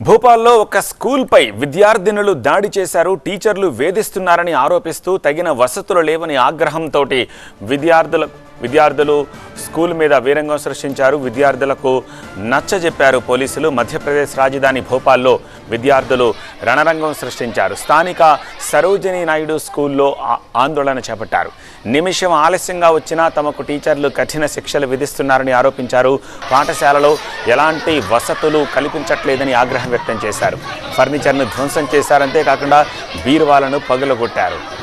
భోపాల్లో ఒక స్కూల్పై విద్యార్థినులు దాడి చేశారు టీచర్లు వేధిస్తున్నారని ఆరోపిస్తూ తగిన వసతులు లేవని ఆగ్రహంతో విద్యార్థుల విద్యార్థులు స్కూల్ మీద వీరంగం సృష్టించారు. విద్యార్థులకు నచ్చజెప్పారు పోలీసులు. మధ్యప్రదేశ్ రాజధాని భోపాల్లో విద్యార్థులు రణరంగం సృష్టించారు. స్థానిక సరోజినీ నాయుడు స్కూల్లో ఆ- ఆందోళన చేపట్టారు. నిమిషం ఆలస్యంగా వచ్చినా తమకు టీచర్లు కఠిన శిక్షలు విధిస్తున్నారని ఆరోపించారు. పాఠశాలలో ఎలాంటి వసతులు కల్పించట్లేదని ఆగ్రహం వ్యక్తం చేశారు. ఫర్నిచర్ను ధ్వంసం చేశారంతేకాకుండా బీరువాలను పగులగొట్టారు.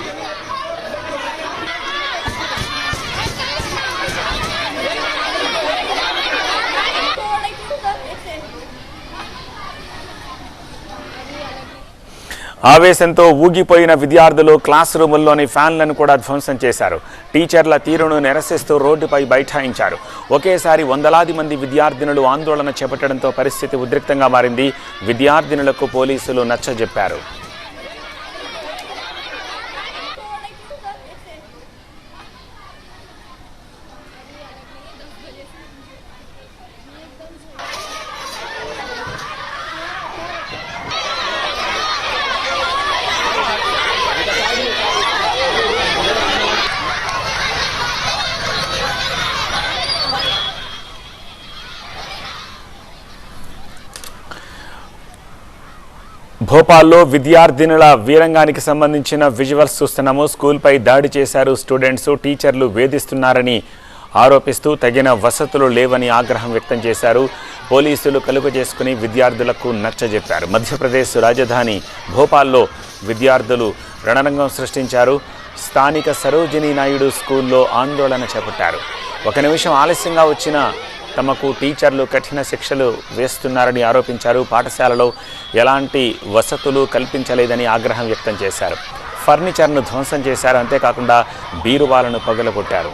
ఆవేశంతో ఊగిపోయిన విద్యార్థులు క్లాస్ రూముల్లోని ఫ్యాన్లను కూడా ధ్వంసం చేశారు. టీచర్ల తీరును నిరసిస్తూ రోడ్డుపై బైఠాయించారు. ఒకేసారి వందలాది మంది విద్యార్థినులు ఆందోళన చేపట్టడంతో పరిస్థితి ఉద్రిక్తంగా మారింది. విద్యార్థినులకు పోలీసులు నచ్చజెప్పారు. భోపాల్లో విద్యార్థినుల వీరంగానికి సంబంధించిన విజువల్స్ చూస్తున్నాము. స్కూల్పై దాడి చేశారు స్టూడెంట్స్. టీచర్లు వేధిస్తున్నారని ఆరోపిస్తూ తగిన వసతులు లేవని ఆగ్రహం వ్యక్తం చేశారు. పోలీసులు కలుగు చేసుకుని విద్యార్థులకు నచ్చజెప్పారు. మధ్యప్రదేశ్ రాజధాని భోపాల్లో విద్యార్థులు రణరంగం సృష్టించారు. స్థానిక సరోజినీ నాయుడు స్కూల్లో ఆందోళన చేపట్టారు. ఒక నిమిషం ఆలస్యంగా వచ్చిన తమకు టీచర్లు కఠిన శిక్షలు వేస్తున్నారని ఆరోపించారు. పాఠశాలలో ఎలాంటి వసతులు కల్పించలేదని ఆగ్రహం వ్యక్తం చేశారు. ఫర్నిచర్ను ధ్వంసం చేశారు. అంతేకాకుండా బీరువాలను పగలగొట్టారు.